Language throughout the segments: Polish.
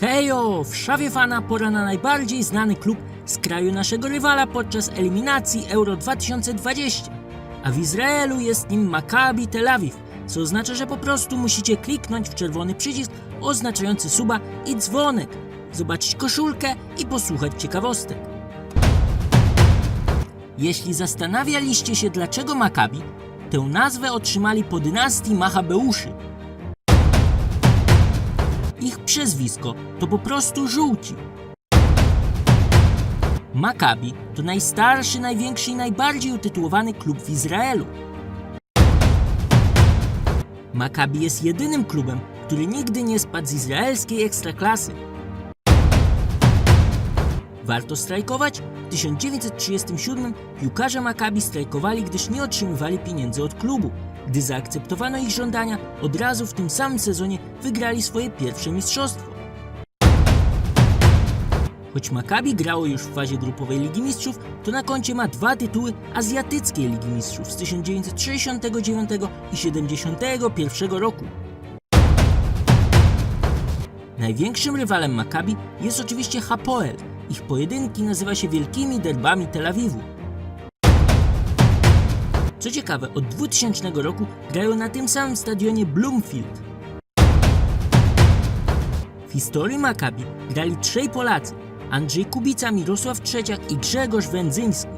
Hejo! W Szawie Fana pora na najbardziej znany klub z kraju naszego rywala podczas eliminacji Euro 2020. A w Izraelu jest nim Maccabi Tel Awiw, co oznacza, że po prostu musicie kliknąć w czerwony przycisk oznaczający suba i dzwonek, zobaczyć koszulkę i posłuchać ciekawostek. Jeśli zastanawialiście się dlaczego Maccabi, tę nazwę otrzymali po dynastii Machabeuszy, przezwisko to po prostu żółci. Maccabi to najstarszy, największy i najbardziej utytułowany klub w Izraelu. Maccabi jest jedynym klubem, który nigdy nie spadł z izraelskiej ekstraklasy. Warto strajkować? W 1937 piłkarze Maccabi strajkowali, gdyż nie otrzymywali pieniędzy od klubu. Gdy zaakceptowano ich żądania, od razu w tym samym sezonie wygrali swoje pierwsze mistrzostwo. Choć Maccabi grało już w fazie grupowej Ligi Mistrzów, to na koncie ma dwa tytuły azjatyckiej Ligi Mistrzów z 1969 i 71 roku. Największym rywalem Maccabi jest oczywiście Hapoel. Ich pojedynki nazywa się wielkimi derbami Tel Awiwu. Co ciekawe, od 2000 roku grają na tym samym stadionie Bloomfield. W historii Maccabi grali trzej Polacy: Andrzej Kubica, Mirosław Trzeciak i Grzegorz Wędzyński.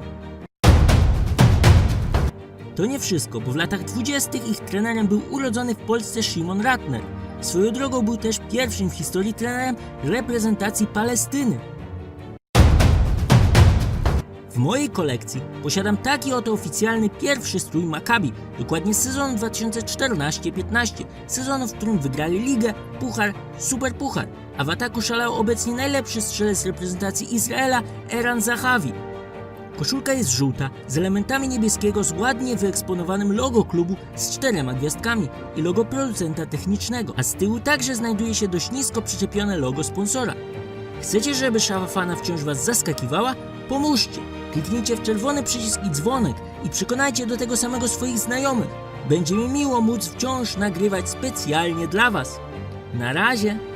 To nie wszystko, bo w latach 20. ich trenerem był urodzony w Polsce Szymon Ratner. Swoją drogą był też pierwszym w historii trenerem reprezentacji Palestyny. W mojej kolekcji posiadam taki oto oficjalny pierwszy strój Maccabi, dokładnie z sezonu 2014-15, sezonu, w którym wygrali ligę, puchar, super puchar, a w ataku szalał obecnie najlepszy strzelec reprezentacji Izraela, Eran Zahavi. Koszulka jest żółta, z elementami niebieskiego, z ładnie wyeksponowanym logo klubu z czterema gwiazdkami i logo producenta technicznego, a z tyłu także znajduje się dość nisko przyczepione logo sponsora. Chcecie, żeby szafa fana wciąż was zaskakiwała? Pomóżcie! Kliknijcie w czerwony przycisk i dzwonek i przekonajcie do tego samego swoich znajomych. Będzie mi miło móc wciąż nagrywać specjalnie dla was. Na razie!